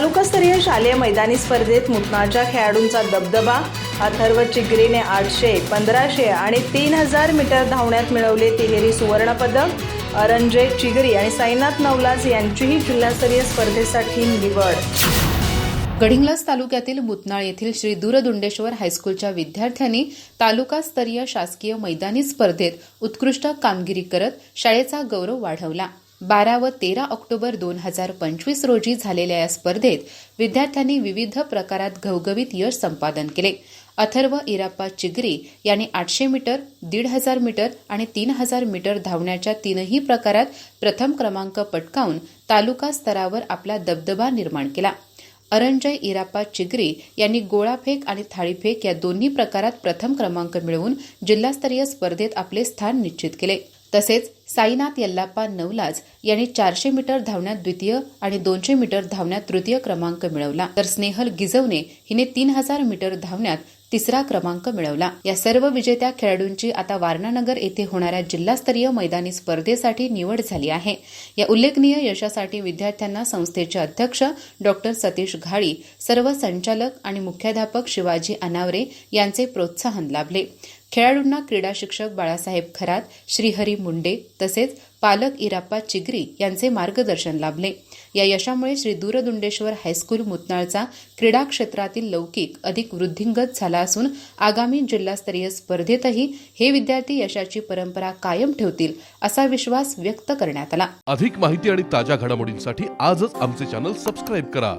तालुकास्तरीय शालेय मैदानी स्पर्धेत मुतनाच्या खेळाडूंचा दबदबा अथर्व चिगरीने आठशे पंधराशे आणि तीन हजार मीटर धावण्यात मिळवले तिहेरी सुवर्णपदक. अरंजय चिगरी आणि साईनाथ नवलाज यांचीही जिल्हास्तरीय स्पर्धेसाठी निवड. गडिंग्लज तालुक्यातील मुतनाळ येथील श्री दूरदुंडेश्वर हायस्कूलच्या विद्यार्थ्यांनी तालुकास्तरीय शासकीय मैदानी स्पर्धेत उत्कृष्ट कामगिरी करत शाळेचा गौरव वाढवला. बारा व तेरा ऑक्टोबर दोन हजार पंचवीस रोजी झालेल्या या स्पर्धेत विद्यार्थ्यांनी विविध प्रकारात घवघवीत यश संपादन केले. अथर्व इराप्पा चिगरी यांनी आठशे मीटर दीड हजार मीटर आणि तीन हजार मीटर धावण्याच्या तीनही प्रकारात प्रथम क्रमांक पटकावून तालुका स्तरावर आपला दबदबा निर्माण केला. अरंजय इराप्पा चिगरी यांनी गोळाफेक आणि थाळीफेक या दोन्ही प्रकारात प्रथम क्रमांक मिळवून जिल्हास्तरीय स्पर्धेत आपले स्थान निश्चित केले. तसेच साईनाथ यल्लाप्पा नवलाज यांनी चारशे मीटर धावण्यात द्वितीय आणि दोनशे मीटर धावण्यात तृतीय क्रमांक मिळवला. तर स्नेहल गिजवणे हिने तीन हजार मीटर धावण्यात तिसरा क्रमांक मिळवला. या सर्व विजेत्या खेळाडूंची आता वारणानगर येथे होणाऱ्या जिल्हास्तरीय मैदानी स्पर्धेसाठी निवड झाली आहे. या उल्लेखनीय यशासाठी विद्यार्थ्यांना संस्थेचे अध्यक्ष डॉक्टर सतीश घाळी सर्व संचालक आणि मुख्याध्यापक शिवाजी अनावरे यांचे प्रोत्साहन लाभले. खेळाडूंना क्रीडा शिक्षक बाळासाहेब खरात श्रीहरी मुंडे तसेच पालक इराप्पा चिगरी यांचे मार्गदर्शन लाभले. या यशामुळे श्री दूरदुंडेश्वर हायस्कूल मुतनाळचा क्रीडा क्षेत्रातील लौकिक अधिक वृद्धिंगत झाला असून आगामी जिल्हास्तरीय स्पर्धेतही हे विद्यार्थी यशाची परंपरा कायम ठेवतील असा विश्वास व्यक्त करण्यात आला. अधिक माहिती आणि ताज्या घडामोडींसाठी आजच आमचे चॅनल सबस्क्राईब करा.